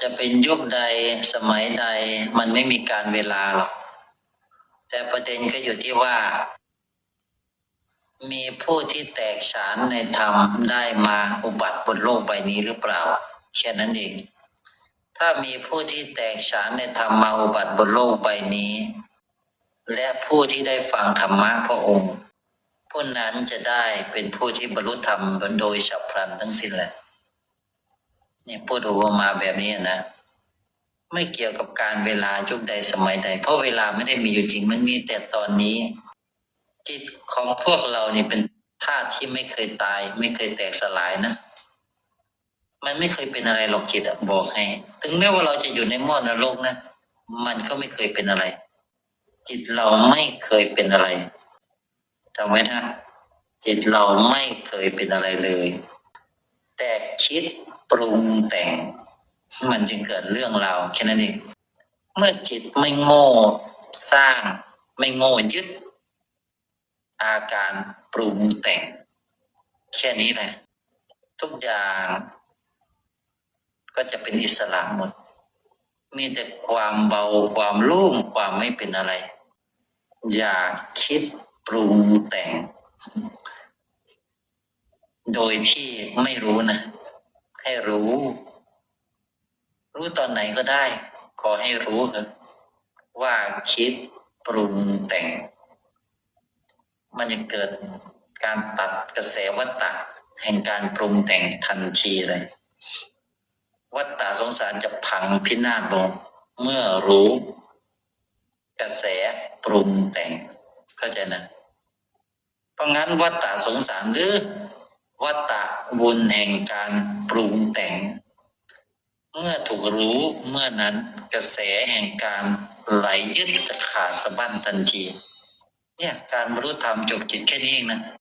จะเป็นยุคใดสมัยใดมันไม่มีการเวลาหรอก แต่ประเด็นก็อยู่ที่ว่า มีผู้ที่แตกฉานในธรรมได้มาอุบัติบนโลกใบนี้หรือเปล่า แค่นั้นเอง ถ้ามีผู้ที่แตกฉานในธรรมมาอุบัติบนโลกใบนี้ และผู้ที่ได้ฟังธรรมะพระองค์ ผู้นั้นจะได้เป็นผู้ที่บรรลุธรรมโดยฉับพลันทั้งสิ้นแหละ เนี่ยพูดอุปมาแบบนี้นะไม่เกี่ยวกับการเวลายุคใดสมัยใด เพราะเวลาไม่ได้มีอยู่จริง มันมีแต่ตอนนี้ จิตของพวกเราเนี่ยเป็นธาตุที่ไม่เคยตาย ไม่เคยแตกสลายนะ มันไม่เคยเป็นอะไรหรอกจิตอะบอกให้ ถึงแม้ว่าเราจะอยู่ในหม้อนรกนะมันก็ไม่เคยเป็นอะไร จิตเราไม่เคยเป็นอะไรจำไว้นะจิตเราไม่เคยเป็นอะไรเลย แต่คิด ปรุงแต่ง มันจึงเกิดเรื่องเราแค่นั้นเองเมื่อจิตไม่โง่สร้าง ไม่โง่ยึด อาการปรุงแต่ง แค่นี้แหละ ทุกอย่าง ก็จะเป็นอิสระหมด มีแต่ความเบาความโล่งความไม่เป็นอะไร อย่าคิดปรุงแต่ง โดยที่ไม่รู้นะ ให้รู้ รู้ตอนไหนก็ได้ ขอให้รู้เถอะว่าคิดปรุงแต่ง มันจะเกิดการตัดกระแสวัฏฏะแห่งการปรุงแต่งทันทีเลย วัฏฏะสงสารจะพังพินาศลงเมื่อรู้ กระแสปรุงแต่งเข้าใจนะเพราะงั้นวัฏฏะสงสารหรือ วัตตะบุญแห่งการปรุงแต่ง เมื่อถูกรู้เมื่อนั้นกระแสแห่งการไหลยึดจะขาดสะบั้นทันที เนี่ยการบรรลุธรรมจบจิตแค่นี้เองนะ